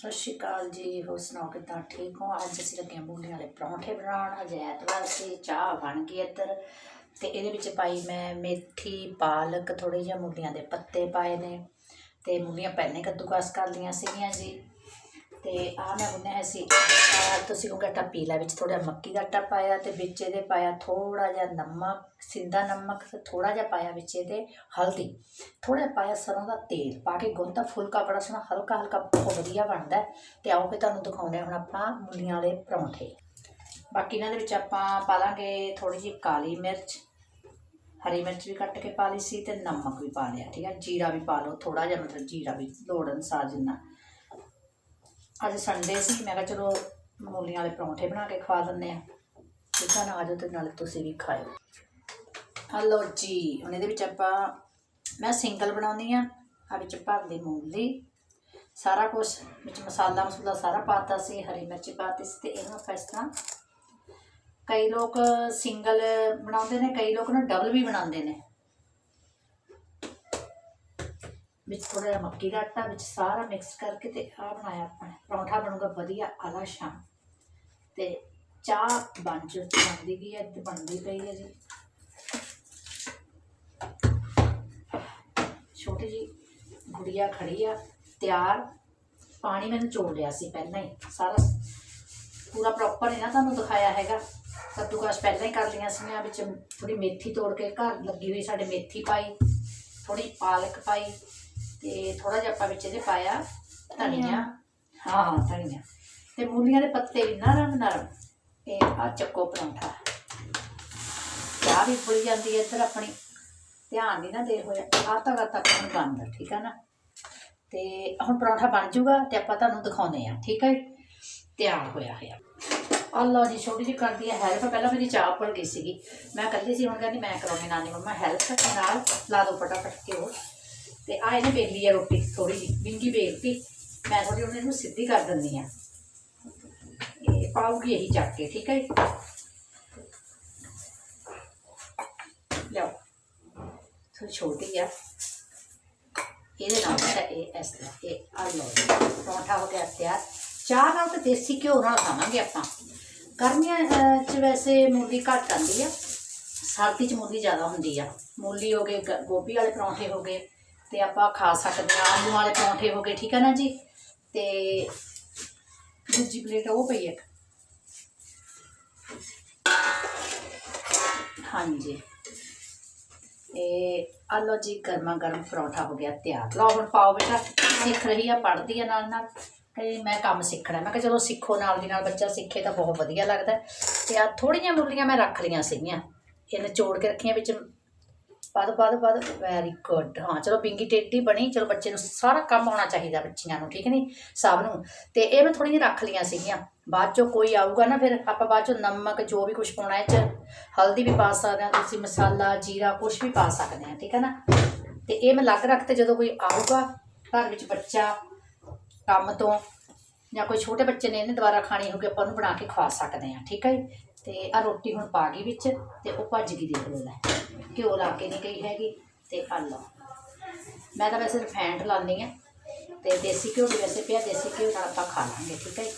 ਸਤਿ ਸ਼੍ਰੀ ਅਕਾਲ ਜੀ, ਹੋਰ ਸੁਣਾਓ ਕਿੱਦਾਂ ਠੀਕ ਹੋ? ਅੱਜ ਅਸੀਂ ਲੱਗੇ ਹਾਂ ਮੂੰਗੀ ਵਾਲੇ ਪਰੌਂਠੇ ਬਣਾਉਣ। ਅੱਜ ਐਤਵਾਰ ਸੀ, ਚਾਹ ਬਣ ਗਈ ਇੱਧਰ। ਤੇ ਇਹਦੇ ਵਿੱਚ ਪਾਈ ਮੈਂ ਮੇਥੀ, ਪਾਲਕ ਥੋੜੇ ਜਿਹਾ ਮੂਲੀਆਂ ਦੇ ਪੱਤੇ ਪਾਏ ਨੇ। ਤੇ ਮੂਲੀਆਂ ਪਹਿਲਾਂ ਹੀ ਕੱਦੂਕਸ ਕਰ ਲਈਆਂ ਸੀਗੀਆਂ ਜੀ। ਤੇ ਆ ਮੈਂ ਬਣਾਇਆ ਸੀ। ਤੁਸੀਂ ਕਹੋਗੇ ਆਟਾ ਪੀਲਾ, ਵਿੱਚ ਥੋੜਾ ਮੱਕੀ ਦਾ ਆਟਾ ਪਾਇਆ ਤੇ ਵਿੱਚ ਇਹਦੇ ਪਾਇਆ ਥੋੜਾ ਜਿਹਾ ਨਮਕ ਸਿੰਦਾ ਨਮਕ ਤੇ ਥੋੜਾ ਜਿਹਾ ਪਾਇਆ ਵਿੱਚ ਇਹਦੇ ਹਲਦੀ। ਥੋੜਾ ਜਿਹਾ ਪਾਇਆ ਸਰੋਂ ਦਾ ਤੇਲ, ਪਾ ਕੇ ਗੁੰਨ ਫੁਲਕਾ ਬੜਾ ਸੋਹਣਾ ਹਲਕਾ ਹਲਕਾ ਬਹੁਤ ਵਧੀਆ ਬਣਦਾ ਹੈ। ਤੇ ਆਓ ਫਿਰ ਤੁਹਾਨੂੰ ਦਿਖਾਉਂਦੇ ਹਾਂ ਹੁਣ ਆਪਾਂ ਮੂਲੀਆਂ ਵਾਲੇ ਪਰੌਂਠੇ। ਬਾਕੀ ਇਹਨਾਂ ਦੇ ਵਿੱਚ ਆਪਾਂ ਪਾ ਲਾਂਗੇ ਥੋੜੀ ਜਿਹੀ ਕਾਲੀ ਮਿਰਚ। ਹਰੀ ਮਿਰਚ ਵੀ ਕੱਟ ਕੇ ਪਾ ਲਈ ਸੀ ਤੇ ਨਮਕ ਵੀ ਪਾ ਲਿਆ, ਠੀਕ ਹੈ? ਜੀਰਾ ਵੀ ਪਾ ਲਓ ਥੋੜਾ ਜਿਹਾ ਮਤਲਬ ਜੀਰਾ ਵੀ ਲੋੜ ਅਨੁਸਾਰ ਜਿੰਨਾ। ਅੱਜ ਸੰਡੇ ਸੀ, ਮੈਂ ਕਿਹਾ ਚਲੋ ਮੂਲੀਆਂ ਵਾਲੇ ਪਰੌਂਠੇ ਬਣਾ ਕੇ ਖਵਾ ਦਿੰਦੇ ਆ ਠੀਕ ਆ ਨਾ? ਆਜੋ ਤੇ ਨਾਲੇ ਤੁਸੀਂ ਵੀ ਖਾਓ ਹਲੋ ਜੀ, ਹੁਣ ਇਹਦੇ ਵਿੱਚ ਆਪਾਂ, ਮੈਂ ਸਿੰਗਲ ਬਣਾਉਂਦੀ ਆ ਆ ਵਿੱਚ ਭਰਦੀ ਮੂਲੀ। ਸਾਰਾ ਕੁਝ ਵਿੱਚ ਮਸਾਲਾ ਮਸੂਲਾ ਸਾਰਾ ਪਾਤਾ ਸੀ, ਹਰੀ ਮਿਰਚ ਪਾਤੀ ਸੀ ਤੇ ਇਹਨੂੰ ਆਪਾਂ ਇਸ ਤਰ੍ਹਾਂ ਕਈ ਲੋਕ ਸਿੰਗਲ ਬਣਾਉਂਦੇ ਨੇ, ਕਈ ਲੋਕ ਨਾ ਡਬਲ ਵੀ ਬਣਾਉਂਦੇ ਨੇ। ਵਿੱਚ ਥੋੜਾ ਜਿਹਾ ਮੱਕੀ ਦਾ ਆਟਾ ਵਿੱਚ ਸਾਰਾ ਮਿਕਸ ਕਰਕੇ ਤੇ ਆ ਬਣਾਇਆ ਆਪਾਂ ਨੇ। ਪਰੌਂਠਾ ਬਣੂਗਾ ਵਧੀਆ, ਆਲਾ ਸ਼ਾਮ। ਤੇ ਚਾਹ ਬਣ ਚੁ, ਬਣਦੀ ਗਈ ਹੈ, ਤੇ ਬਣਦੀ ਪਈ ਹੈ ਜੀ। ਛੋਟੀ ਜੀ ਗੁੜੀਆ ਖੜੀ ਆ, ਤਿਆਰ। ਪਾਣੀ ਮੈਨੂੰ ਚੋੜ ਲਿਆ ਸੀ ਪਹਿਲਾਂ ਹੀ। ਸਾਰਾ ਪੂਰਾ ਪ੍ਰੋਪਰ ਨਹੀਂ ਨਾ ਤੁਹਾਨੂੰ ਦਿਖਾਇਆ ਹੈਗਾ। ਕੱਦੂਕਸ ਪਹਿਲਾਂ ਹੀ ਕਰ ਲਈਆਂ ਸੀ ਵਿੱਚ ਥੋੜੀ ਮੇਥੀ ਤੋੜ ਕੇ ਘਰ ਲੱਗੀ ਹੋਈ ਸਾਡੇ ਮੇਥੀ ਪਾਈ ਥੋੜੀ ਪਾਲਕ ਪਾਈ। ਤੇ ਥੋੜਾ ਜਿਹਾ ਆਪਾਂ ਵਿੱਚ ਇਹਦੇ ਪਾਇਆ ਧਨੀਆ। ਹਾਂ ਹਾਂ ਧਨੀਆ। ਤੇ ਮੂਲੀਆਂ ਦੇ ਪੱਤੇ ਵੀ ਨਰਮ ਨਰਮ ਇਹ ਆ ਚੱਕੋ ਪਰੌਂਠਾ। ਚਾਹ ਵੀ ਫੁੱਲ ਜਾਂਦੀ ਹੈ ਇੱਧਰ ਆਪਣੀ। ਧਿਆਨ ਨਹੀਂ ਨਾ ਦੇ ਹੋਇਆ। ਆਹ ਤਾਂ ਤੱਕ ਹੁਣ ਬੰਦ ਠੀਕ ਹੈ ਨਾ? ਤੇ ਹੁਣ ਪਰੌਂਠਾ ਬਣ ਜਾਊਗਾ ਤੇ ਆਪਾਂ ਤੁਹਾਨੂੰ ਦਿਖਾਉਂਦੇ ਆ ਠੀਕ ਹੈ ਤਿਆਰ ਹੋਇਆ ਹੋਇਆ। ਅੱਲਾ ਜੀ ਛੋਟੀ ਜਿਹੀ ਕਰਦੀ ਹੈ ਹੈਲਪ। ਪਹਿਲਾਂ ਮੇਰੀ ਚਾਹ ਪੜ ਗਈ ਸੀਗੀ। ਮੈਂ ਇਕੱਲੀ ਸੀ ਹੁਣ ਕਹਿੰਦੀ ਮੈਂ ਕਰਾਉਣੀ ਨਾਨੀ ਮੰਮਾ ਹੈਲਪ ਨਾਲ। ਲਾ ਦੋ ਫਟਾਫਟ ਘਿਓ। ਤੇ ਆ ਇਹਨੇ ਵੇਲੀ ਆ ਰੋਟੀ ਥੋੜੀ ਜਿਹੀ ਵਿੰਗੀ ਵੇਲਤੀ। ਮੈਂ ਥੋੜੀ ਉਹਨੇ ਨੂੰ ਸਿੱਧੀ ਕਰ ਦਿੰਦੀ ਆ ਇਹ ਪਾਉਗੀ ਇਹੀ ਚੱਕ ਕੇ ਠੀਕ ਹੈ ਜੀ? ਲਿਆਓ। ਥੋੜੀ ਛੋਟੀ ਆ। ਇਹਦੇ ਨਾਲ ਤਾਂ ਇਹ ਇਸ ਤਰ੍ਹਾਂ ਇਹ ਆ ਲਓ ਜੀ। ਪਰੌਂਠਾ ਹੋ ਗਿਆ ਤਿਆਰ। ਚਾਹ ਨਾਲ ਤਾਂ ਦੇਸੀ ਘਿਓ ਨਾਲ ਖਾਵਾਂਗੇ ਆਪਾਂ। ਗਰਮੀਆਂ ਅਹ, 'ਚ ਵੈਸੇ ਮੂਲੀ ਘੱਟ ਆਉਂਦੀ ਆ। ਸਰਦੀ 'ਚ ਮੂਲੀ ਜ਼ਿਆਦਾ ਹੁੰਦੀ ਆ। ਮੂਲੀ ਹੋ ਗਏ ਗ- ਗੋਭੀ ਵਾਲੇ ਪਰੌਂਠੇ ਹੋ ਗਏ। ਤੇ ਆਪਾਂ ਖਾ ਸਕਦੇ ਹਾਂ। ਆਲੂ ਵਾਲੇ ਪਰੌਂਠੇ ਹੋ ਗਏ, ਠੀਕ ਹੈ ਨਾ ਜੀ? ਤੇ ਦੂਜੀ ਪਲੇਟ ਉਹ ਪਈ ਹੈ। ਇੱਕ ਹਾਂਜੀ ਇਹ ਆਲੋ ਜੀ, ਗਰਮਾ ਗਰਮ ਪਰੌਂਠਾ ਹੋ ਗਿਆ ਤਿਆਰ। ਲਓ ਹੁਣ ਪਾਓ ਬੇਟਾ, ਸਿੱਖ ਰਹੀ ਆ, ਪੜ੍ਹਦੀ ਆ ਨਾਲ ਨਾਲ। ਕਹਿੰਦੀ ਮੈਂ ਕੰਮ ਸਿੱਖਣਾ ਮੈਂ ਕਿਹਾ ਚਲੋ ਸਿੱਖੋ, ਨਾਲ ਦੀ ਨਾਲ ਬੱਚਾ ਸਿੱਖੇ ਤਾਂ ਬਹੁਤ ਵਧੀਆ ਲੱਗਦਾ ਹੈ। ਤੇ ਆ ਥੋੜੀਆਂ ਮੁਰਲੀਆਂ ਮੈਂ ਰੱਖ ਲਈਆਂ ਸੀਗੀਆਂ। ਇਹ ਨਿਚੋੜ ਕੇ ਰੱਖੀਆਂ, ਵਿੱਚ ਪਦ ਪਦ ਪਦ ਵੈਰੀ ਗੁੱਡ ਹਾਂ, ਚਲੋ ਬਿੰਗੀ ਟੇਢੀ ਬਣੀ, ਚਲੋ ਬੱਚੇ ਨੂੰ ਸਾਰਾ ਕੰਮ ਆਉਣਾ ਚਾਹੀਦਾ ਬੱਚਿਆਂ ਨੂੰ, ਠੀਕ ਨਹੀਂ ਸਭ ਨੂੰ। ਤੇ ਇਹ ਮੈਂ ਥੋੜ੍ਹੀਆਂ ਰੱਖ ਲਈਆਂ ਸੀਗੀਆਂ। ਬਾਅਦ ਚੋਂ ਕੋਈ ਆਊਗਾ ਨਾ ਫਿਰ, ਆਪਾਂ ਬਾਅਦ ਚੋਂ ਨਮਕ ਜੋ ਵੀ ਕੁਝ ਪਾਉਣਾ ਇਹ ਚ ਹਲਦੀ ਵੀ ਪਾ ਸਕਦੇ ਹਾਂ, ਤੁਸੀਂ ਮਸਾਲਾ, ਜੀਰਾ ਕੁਝ ਵੀ ਪਾ ਸਕਦੇ ਹਾਂ, ਠੀਕ ਹੈ ਨਾ? ਤੇ ਇਹ ਮੈਂ ਲੱਗ ਰੱਖ ਤੇ ਜਦੋਂ ਕੋਈ ਆਊਗਾ, ਘਰ ਵਿੱਚ ਬੱਚਾ ਕੰਮ ਤੋਂ ਜਾਂ ਕੋਈ ਛੋਟੇ ਬੱਚੇ ਨੇ ਇਹਨੇ ਦੁਬਾਰਾ ਖਾਣੀ ਹੋਵੇ, ਆਪਾਂ ਉਹਨੂੰ ਬਣਾ ਕੇ ਖਵਾ ਸਕਦੇ ਹਾਂ, ਠੀਕ ਹੈ ਜੀ? ਤੇ ਆ ਰੋਟੀ ਹੁਣ ਪਾ ਗਈ ਵਿੱਚ ਤੇ ਉਹ ਭੱਜ ਗਈ ਦੇਖ ਲਓ ਲੈ ਘਿਓ ਲਾ ਕੇ ਨਹੀਂ ਗਈ ਹੈਗੀ ਤੇ ਆ ਲਓ ਮੈਂ ਤਾਂ ਵੈਸੇ ਰਿਫਾਈਂਡ ਲਾਉਂਦੀ ਆ ਤੇ ਦੇਸੀ ਘਿਓ ਵੀ ਵੈਸੇ ਪਿਆ, ਦੇਸੀ ਘਿਓ ਨਾਲ ਆਪਾਂ ਖਾ ਲਾਂਗੇ, ਠੀਕ ਹੈ ਜੀ?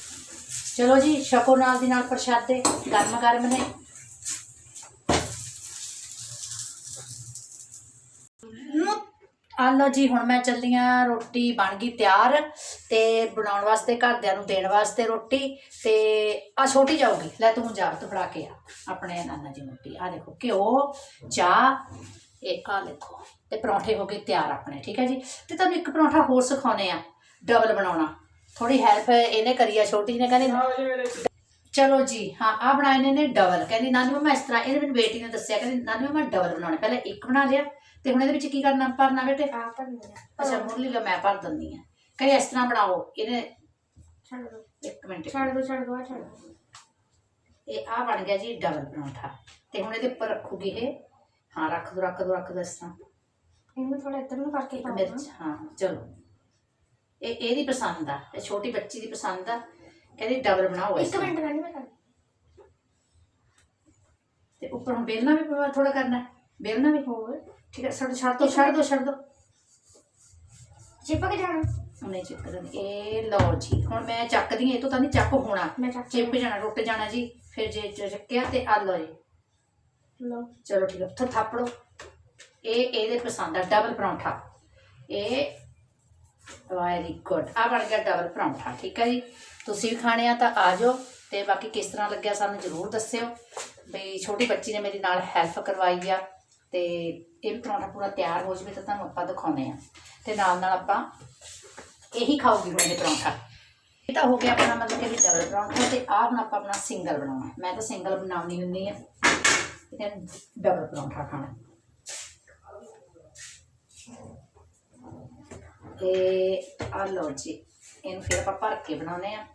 ਚਲੋ ਜੀ ਛਕੋ ਨਾਲ ਦੀ ਨਾਲ ਪ੍ਰਸ਼ਾਦੇ ਗਰਮ ਗਰਮ ਨੇ ਆ ਲਓ ਜੀ ਹੁਣ ਮੈਂ ਚੱਲੀ ਆਂ ਰੋਟੀ ਬਣ ਗਈ ਤਿਆਰ ਤੇ ਬਣਾਉਣ ਵਾਸਤੇ ਘਰਦਿਆਂ ਨੂੰ ਦੇਣ ਵਾਸਤੇ ਰੋਟੀ ਤੇ ਆ ਛੋਟੀ ਜਾਊਗੀ ਲੈ ਤੂੰ ਜਾ ਤੂੰ ਫੜਾ ਕੇ ਆ ਆਪਣੇ ਨਾਨਾ ਜੀ ਰੋਟੀ। ਆ ਦੇਖੋ ਘਿਓ ਚਾਹ ਇਹ ਆ ਦੇਖੋ ਤੇ ਪਰੌਂਠੇ ਹੋ ਗਏ ਤਿਆਰ ਆਪਣੇ ਠੀਕ ਹੈ ਜੀ? ਤੇ ਤੁਹਾਨੂੰ ਇੱਕ ਪਰੌਂਠਾ ਹੋਰ ਸਿਖਾਉਨੇ ਆ ਡਬਲ ਬਣਾਉਣਾ। ਥੋੜੀ ਹੈਲਪ ਇਹਨੇ ਕਰੀ ਆ ਛੋਟੀ ਨੇ ਕਹਿੰਦੀ ਚਲੋ ਜੀ ਹਾਂ ਆ ਬਣਾਏ ਨੇ ਡਬਲ। ਕਹਿੰਦੀ ਨਾਨੀ ਮੈਂ ਇਸ ਤਰ੍ਹਾਂ ਇਹਦੇ ਮੈਨੂੰ ਬੇਟੀ ਨੇ ਦੱਸਿਆ ਕਹਿੰਦੀ ਨਾਨੀ ਮੈਂ ਡਬਲ ਬਣਾਉਣਾ ਪਹਿਲਾਂ ਇੱਕ ਬਣਾ ਲਿਆ। ਤੇ ਹੁਣ ਇਹਦੇ ਵਿੱਚ ਕੀ ਕਰਨਾ ਭਰਨਾ ਬੇਟੇ? ਆ ਭਰਨੀ ਆ ਅੱਛਾ ਮੁਰਲੀ ਲੋ ਮੈਂ ਭਰ ਦਿੰਦੀ ਆ ਕਹਿੰਦੀ ਇਸ ਤਰ੍ਹਾਂ ਬਣਾਓ ਇਹਨੇ ਛੱਡ ਦੋ। ਇੱਕ ਮਿੰਟ। ਛੱਡ ਦੋ ਛੱਡ ਦੋ ਆ ਛੱਡ ਦੋ। ਇਹ ਆ ਬਣ ਗਿਆ ਜੀ ਡਬਲ ਪਰੌਂਠਾ। ਤੇ ਹੁਣ ਇਹਦੇ ਉੱਪਰ ਰੱਖੂਗੀ ਇਹ। ਹਾਂ ਰੱਖ ਦੋ ਰੱਖ ਦੋ ਰੱਖ ਦੋ ਇਸ ਤਰ੍ਹਾਂ। ਇਹਨੂੰ ਥੋੜਾ ਇੱਧਰ ਨੂੰ ਕਰਕੇ ਇੱਕ ਮਿਰਚ ਹਾਂ ਚਲੋ। ਇਹ ਇਹਦੀ ਪਸੰਦ ਆ ਇਹ ਛੋਟੀ ਬੱਚੀ ਦੀ ਪਸੰਦ ਆ। ਕਹਿੰਦੀ ਡਬਲ ਬਣਾਓ ਇਸ ਇੱਕ ਤਰ੍ਹਾਂ। ਮਿੰਟ ਮੈਂ ਨਹੀਂ ਮੈਂ ਕਰ ਤੇ ਉੱਪਰ ਹੁਣ ਬੇਲਣਾ ਵੀ ਥੋੜਾ ਕਰਨਾ। ਹੈ। ਬੇਲਣਾ ਵੀ। ਹੋਰ? ਠੀਕ ਹੈ ਛੱਡ ਛੱਡ ਦੋ ਛੱਡ ਦੋ ਛੱਡ ਦੋ। ਚਿਪਕ ਜਾਣਾ? ਉਹਨੇ ਚੱਕ ਦੇਣੀ ਇਹ ਲਓ ਜੀ ਹੁਣ ਮੈਂ ਚੱਕਦੀ ਹਾਂ ਇਹ ਤੋਂ ਤਾਂ ਨਹੀਂ ਚੱਕ ਹੋਣਾ। ਚੱਕ ਚਿਪ ਜਾਣਾ ਟੁੱਟ ਜਾਣਾ ਜੀ ਫਿਰ ਜੇ ਚ- ਚੱਕਿਆ ਤੇ ਆ ਲਓ ਜੀ। ਲਓ। ਚਲੋ ਠੀਕ ਹੈ ਥਾਪੜੋ। ਇਹ ਇਹਦੇ ਪਸੰਦ ਆ ਡਬਲ ਪਰੌਂਠਾ। ਇਹ ਵੈਰੀ ਗੁੱਡ ਆ ਬਣ ਗਿਆ ਡਬਲ ਪਰੌਂਠਾ ਠੀਕ ਹੈ ਜੀ? ਤੁਸੀਂ ਵੀ ਖਾਣੇ ਆ ਤਾਂ ਆ ਜਾਓ ਤੇ ਬਾਕੀ ਕਿਸ ਤਰ੍ਹਾਂ ਲੱਗਿਆ ਸਾਨੂੰ ਜ਼ਰੂਰ ਦੱਸਿਓ। ਬਈ ਛੋਟੀ ਬੱਚੀ ਨੇ ਮੇਰੀ ਨਾਲ ਹੈਲਪ ਕਰਵਾਈ ਆ। ਤੇ ਇਹ ਵੀ ਪਰੌਂਠਾ ਪੂਰਾ ਤਿਆਰ ਹੋ ਜਵੇ ਤਾਂ ਤੁਹਾਨੂੰ ਆਪਾਂ ਦਿਖਾਉਂਦੇ ਆ ਤੇ ਨਾਲ ਨਾਲ ਆਪਾਂ ਇਹੀ ਖਾਓਗੇ ਹੁਣ ਇਹ ਪਰੌਂਠਾ। ਇਹ ਤਾਂ ਹੋ ਗਿਆ ਆਪਣਾ ਮਤਲਬ ਕਿ ਵੀ ਡਬਲ ਪਰੌਂਠਾ ਤੇ ਆਹ ਹੁਣ ਆਪਾਂ ਆਪਣਾ ਸਿੰਗਲ ਬਣਾਉਣਾ। ਮੈਂ ਤਾਂ ਸਿੰਗਲ ਬਣਾਉਣੀ ਹੁੰਦੀ ਆ ਤੇ ਡਬਲ ਪਰੌਂਠਾ ਖਾਣਾ। ਤੇ ਆ ਲਓ ਜੀ, ਇਹਨੂੰ ਫਿਰ ਆਪਾਂ ਭਰ ਕੇ ਬਣਾਉਨੇ ਆ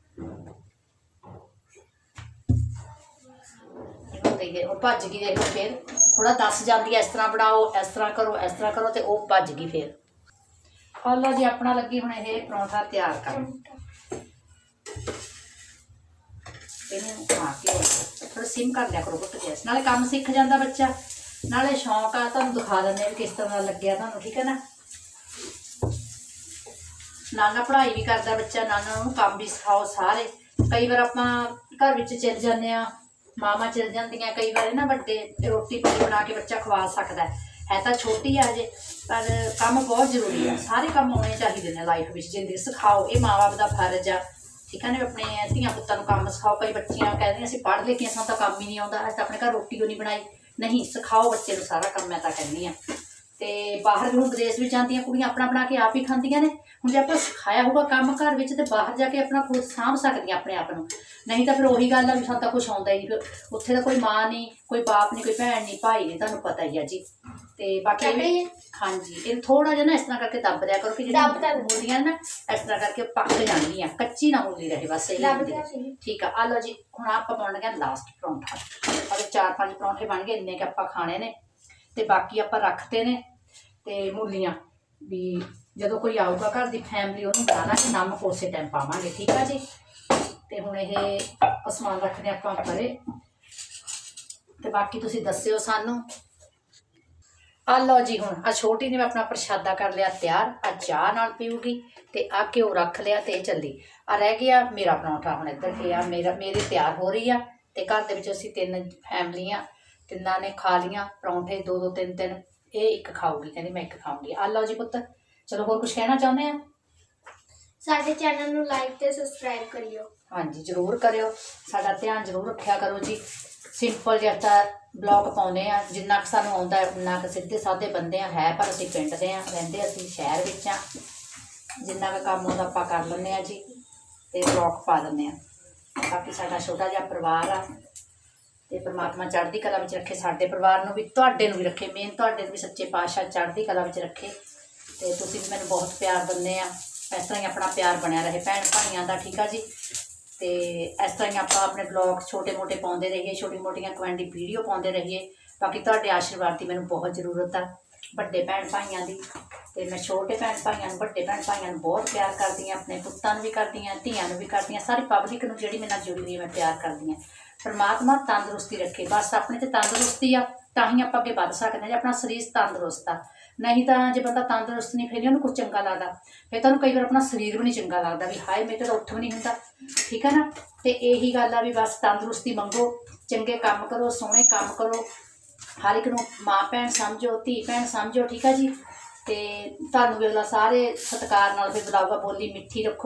ਇਹਨੂੰ ਦੇਖੇ ਉਹ ਭੱਜ ਗਈ ਦੇਖ ਫਿਰ। ਥੋੜਾ ਦੱਸ ਜਾਂਦੀ ਹੈ, ਇਸ ਤਰ੍ਹਾਂ ਬਣਾਓ, ਇਸ ਤਰ੍ਹਾਂ ਕਰੋ, ਇਸ ਤਰ੍ਹਾਂ ਕਰੋ ਤੇ ਉਹ ਭੱਜ ਗਈ ਫਿਰ। ਆ ਲਓ ਜੀ, ਆਪਣਾ ਲੱਗੀ ਹੁਣ ਇਹ ਪਰੌਂਠਾ ਤਿਆਰ ਕਰਨ। ਇਹਨੂੰ ਖਾ ਕੇ ਥੋੜਾ ਸਿਮ ਕਰ ਲਿਆ ਕਰੋ ਪੁੱਤ ਗੈਸ ਨਾਲੇ ਕੰਮ ਸਿੱਖ ਜਾਂਦਾ ਬੱਚਾ। ਨਾਲੇ ਸ਼ੌਂਕ ਆ, ਤੁਹਾਨੂੰ ਦਿਖਾ ਦਿੰਦੇ ਆ ਵੀ ਕਿਸ ਤਰ੍ਹਾਂ ਦਾ ਲੱਗਿਆ ਤੁਹਾਨੂੰ, ਠੀਕ ਹੈ ਨਾ? ਨਾਨਾ ਪੜ੍ਹਾਈ ਵੀ ਕਰਦਾ ਬੱਚਾ, ਨਾਨਾ ਨੂੰ ਕੰਮ ਵੀ ਸਿਖਾਓ ਸਾਰੇ। ਕਈ ਵਾਰ ਆਪਾਂ ਘਰ ਵਿੱਚ ਚਲ ਜਾਂਦੇ ਆ ਮਾਮਾ ਚਲ ਜਾਂਦੀਆਂ ਕਈ ਵਾਰ ਨਾ ਵੱਡੇ ਰੋਟੀ ਪਾਣੀ ਬਣਾ ਕੇ ਬੱਚਾ ਖਵਾ ਸਕਦਾ ਹੈ। ਹੈ ਤਾਂ ਛੋਟੀ ਆ ਹਜੇ ਪਰ ਕੰਮ ਬਹੁਤ ਜ਼ਰੂਰੀ ਆ। ਸਾਰੇ ਕੰਮ ਆਉਣੇ ਚਾਹੀਦੇ ਨੇ ਲਾਈਫ ਵਿੱਚ ਜ਼ਿੰਦਗੀ ਸਿਖਾਓ, ਇਹ ਮਾਂ-ਬਾਪ ਦਾ ਫਰਜ਼ ਆ। ਠੀਕ ਹੈ ਨਾ ਆਪਣੇ ਧੀਆਂ ਪੁੱਤਾਂ ਨੂੰ ਕੰਮ ਸਿਖਾਓ। ਕਈ ਬੱਚੀਆਂ ਕਹਿੰਦੀਆਂ ਅਸੀਂ ਪੜ੍ਹ ਲਿਖੀਆਂ ਸਾਨੂੰ ਤਾਂ ਕੰਮ ਹੀ ਨਹੀਂ ਆਉਂਦਾ, ਅਸੀਂ ਤਾਂ ਆਪਣੇ ਘਰ ਰੋਟੀ ਉਹ ਨਹੀਂ ਬਣਾਈ? ਨਹੀਂ, ਸਿਖਾਓ ਬੱਚੇ ਨੂੰ ਸਾਰਾ ਕੰਮ, ਮੈਂ ਤਾਂ ਕਹਿੰਦੀ ਆ ਤੇ ਬਾਹਰ ਹੁਣ ਵਿਦੇਸ਼ ਵਿੱਚ ਜਾਂਦੀਆਂ ਕੁੜੀਆਂ ਆਪਣਾ ਬਣਾ ਕੇ ਆਪ ਹੀ ਖਾਂਦੀਆਂ ਨੇ। ਹੁਣ ਜੇ ਆਪਾਂ ਸਿਖਾਇਆ ਹੋਊਗਾ ਕੰਮ ਘਰ ਵਿੱਚ ਤੇ ਬਾਹਰ ਜਾ ਕੇ ਆਪਣਾ ਖੁਦ ਸਾਂਭ ਸਕਦੀਆਂ ਆਪਣੇ ਆਪ ਨੂੰ। ਨਹੀਂ ਤਾਂ ਫਿਰ ਉਹੀ ਗੱਲ ਆ ਵੀ ਸਾਨੂੰ ਤਾਂ ਕੁਝ ਆਉਂਦਾ ਹੀ ਨਹੀਂ। ਫਿਰ ਉੱਥੇ ਤਾਂ ਕੋਈ ਮਾਂ ਨਹੀਂ ਕੋਈ ਬਾਪ ਨਹੀਂ ਕੋਈ ਭੈਣ ਨਹੀਂ ਭਾਈ ਨਹੀਂ ਤੁਹਾਨੂੰ ਪਤਾ ਹੀ ਆ ਜੀ। ਤੇ ਬਾਕੀ? ਹਾਂਜੀ ਇਹ ਥੋੜਾ ਜਿਹਾ ਨਾ ਇਸ ਤਰ੍ਹਾਂ ਕਰਕੇ ਦੱਬ ਦਿਆ ਕਰੋ ਕਿ ਦੱਬ ਤਾਂ ਜਿਹੜੀਆਂ ਮੂਲੀਆਂ ਨਾ ਇਸ ਤਰ੍ਹਾਂ ਕਰਕੇ ਪੱਕ ਜਾਣਗੀਆਂ ਕੱਚੀ ਨਾ ਮੂਲੀ ਰਹੇ ਬਸ ਇਹ ਠੀਕ ਆ ਆ ਲਓ ਜੀ ਹੁਣ ਆਪਾਂ ਪਾਉਣ ਲੱਗੇ ਲਾਸਟ ਪਰੌਂਠਾ। ਔਰ ਚਾਰ ਪੰਜ ਪਰੌਂਠੇ ਬਣ ਗਏ ਇੰਨੇ ਕਿ ਆਪਾਂ ਖਾਣੇ ਨੇ। ਤੇ ਬਾਕੀ ਆਪਾਂ ਰੱਖਦੇ ਨੇ ਤੇ ਮੂਲੀਆਂ। ਵੀ ਜਦੋਂ ਕੋਈ ਆਊਗਾ ਘਰ ਦੀ ਫੈਮਿਲੀ ਉਹਨੂੰ ਬਣਾ ਕੇ ਨਮ ਉਸੇ ਟਾਈਮ ਪਾਵਾਂਗੇ, ਠੀਕ ਆ ਜੀ? ਤੇ ਹੁਣ ਇਹ ਅਸਮਾਨ ਰੱਖਦੇ ਆਪਾਂ ਪਰੇ ਤੇ ਬਾਕੀ ਤੁਸੀਂ ਦੱਸਿਓ ਸਾਨੂੰ। ਆ ਲਓ ਜੀ ਹੁਣ, ਆ ਛੋਟੀ ਨੇ ਮੈਂ ਆਪਣਾ ਪ੍ਰਸ਼ਾਦਾ ਕਰ ਲਿਆ, ਤਿਆਰ। ਆ ਚਾਹ ਨਾਲ ਪੀਊਗੀ ਤੇ ਆ ਘਿਓ ਰੱਖ ਲਿਆ ਤੇ ਇਹ ਚੱਲੀ। ਆ ਰਹਿ ਗਿਆ ਮੇਰਾ ਪਰੌਂਠਾ ਹੁਣ ਇੱਧਰ, ਇਹ ਮੇਰਾ, ਮੇਰੇ ਤਿਆਰ ਹੋ ਰਹੀ ਆ ਤੇ ਘਰ ਦੇ ਵਿੱਚ ਅਸੀਂ ਤਿੰਨ ਫੈਮਲੀਆਂ ਤਿੰਨਾਂ ਨੇ ਖਾ ਲੀਆਂ ਪਰੌਂਠੇ ਦੋ ਦੋ ਤਿੰਨ ਤਿੰਨ ਇਹ ਇੱਕ ਖਾਊਗੀ ਕਹਿੰਦੀ ਮੈਂ ਇੱਕ ਖਾਊਂਗੀ। ਆ ਲਓ ਜੀ ਪੁੱਤ ਚਲੋ ਹੋਰ ਕੁਝ ਕਹਿਣਾ ਚਾਹੁੰਦੇ ਆ? ਸਾਡੇ ਚੈਨਲ ਨੂੰ ਲਾਈਕ ਤੇ ਸਬਸਕ੍ਰਾਈਬ ਕਰਿਓ। ਹਾਂਜੀ ਜ਼ਰੂਰ ਕਰਿਓ। ਸਾਡਾ ਧਿਆਨ ਜ਼ਰੂਰ ਰੱਖਿਆ ਕਰੋ ਜੀ। ਸਿੰਪਲ ਜਿਹਾ ਤਾਂ ਬਲੌਗ ਪਾਉਨੇ ਆ ਜਿੰਨਾ ਕੁ ਸਾਨੂੰ ਆਉਂਦਾ ਉਨਾ ਕੁ ਸਿੱਧੇ ਸਾਦੇ ਬੰਦੇ ਆ ਹੈ ਪਰ ਅਸੀਂ ਪਿੰਡ ਦੇ ਆ ਰਹਿੰਦੇ ਅਸੀਂ ਸ਼ਹਿਰ ਵਿੱਚ ਆ। ਜਿੰਨਾ ਕੁ ਕੰਮ ਹੁੰਦਾ ਆਪਾਂ ਕਰ ਲੈਂਦੇ ਆ ਜੀ ਤੇ ਬਲੌਗ ਪਾ ਦਿੰਦੇ ਆ। ਬਾਕੀ ਸਾਡਾ ਛੋਟਾ ਜਿਹਾ ਪਰਿਵਾਰ ਆ ਤੇ ਪ੍ਰਮਾਤਮਾ ਚੜ੍ਹਦੀ ਕਲਾ ਵਿੱਚ ਰੱਖੇ, ਸਾਡੇ ਪਰਿਵਾਰ ਨੂੰ ਵੀ, ਤੁਹਾਡੇ ਨੂੰ ਵੀ ਰੱਖੇ ਮੇਨ ਤੁਹਾਡੇ ਨੂੰ ਵੀ ਸੱਚੇ ਪਾਤਸ਼ਾਹ ਚੜ੍ਹਦੀ ਕਲਾ ਵਿੱਚ ਰੱਖੇ। ਤੇ ਤੁਸੀਂ ਵੀ ਮੈਨੂੰ ਬਹੁਤ ਪਿਆਰ ਦਿੰਦੇ ਆ। ਇਸ ਤਰ੍ਹਾਂ ਹੀ ਆਪਣਾ ਪਿਆਰ ਬਣਿਆ ਰਹੇ, ਭੈਣ ਭਾਈਆਂ ਦਾ, ਠੀਕ ਆ ਜੀ? ਤੇ ਇਸ ਤਰ੍ਹਾਂ ਹੀ ਆਪਾਂ ਆਪਣੇ ਬਲੌਗ ਛੋਟੇ ਮੋਟੇ ਪਾਉਂਦੇ ਰਹੀਏ, ਛੋਟੀ ਮੋਟੀਆਂ ਕਮੈਂਡੀ ਵੀਡੀਓ ਪਾਉਂਦੇ ਰਹੀਏ। ਬਾਕੀ ਤੁਹਾਡੇ ਆਸ਼ੀਰਵਾਦ ਦੀ ਮੈਨੂੰ ਬਹੁਤ ਜ਼ਰੂਰਤ ਆ, ਵੱਡੇ ਭੈਣ ਭਾਈਆਂ ਦੀ। ਤੇ ਮੈਂ ਛੋਟੇ ਭੈਣ ਭਾਈਆਂ ਨੂੰ, ਵੱਡੇ ਭੈਣ ਭਾਈਆਂ ਨੂੰ ਬਹੁਤ ਪਿਆਰ ਕਰਦੀ ਹਾਂ ਆਪਣੇ ਪੁੱਤਾਂ ਨੂੰ ਵੀ ਕਰਦੀ ਹਾਂ ਧੀਆਂ ਨੂੰ ਵੀ ਕਰਦੀ ਹਾਂ ਸਾਰੀ ਪਬਲਿਕ ਨੂੰ ਜਿਹੜੀ ਮੇਰੇ ਨਾਲ ਜੁੜੀ ਹੋਈ ਮੈਂ ਪਿਆਰ ਕਰਦੀ ਹਾਂ ਪਰਮਾਤਮਾ ਤੰਦਰੁਸਤੀ ਰੱਖੇ। ਬਸ ਆਪਣੇ ਤੇ ਤੰਦਰੁਸਤੀ ਆ, ਤਾਂ ਹੀ ਆਪਾਂ ਅੱਗੇ ਵੱਧ ਸਕਦੇ ਹਾਂ। ਜੇ ਆਪਣਾ ਸਰੀਰ ਤੰਦਰੁਸਤ ਆ, ਨਹੀਂ ਤਾਂ ਜੇ ਬੰਦਾ ਤੰਦਰੁਸਤ ਨਹੀਂ, ਫਿਰ ਉਹਨੂੰ ਕੁਝ ਚੰਗਾ ਲੱਗਦਾ। ਫਿਰ ਤੁਹਾਨੂੰ ਕਈ ਵਾਰ ਆਪਣਾ ਸਰੀਰ ਵੀ ਨਹੀਂ ਚੰਗਾ ਲੱਗਦਾ ਵੀ ਹਾਏ, ਮੇਰੇ ਤੋਂ ਉੱਠ ਵੀ ਨਹੀਂ ਹੁੰਦਾ। ਠੀਕ ਹੈ ਨਾ? ਤੇ ਇਹੀ ਗੱਲ ਆ ਵੀ ਬਸ ਤੰਦਰੁਸਤੀ ਮੰਗੋ, ਚੰਗੇ ਕੰਮ ਕਰੋ, ਸੋਹਣੇ ਕੰਮ ਕਰੋ। ਹਰ ਇੱਕ ਨੂੰ ਮਾਂ ਭੈਣ ਸਮਝੋ, ਧੀ ਭੈਣ ਸਮਝੋ, ਠੀਕ ਆ ਜੀ? ਤੇ ਤੁਹਾਨੂੰ ਵੀ ਅਗਲਾ ਸਾਰੇ ਸਤਿਕਾਰ ਨਾਲ ਫਿਰ ਬੁਲਾਊਗਾ, ਬੋਲੀ ਮਿੱਠੀ ਰੱਖੋ।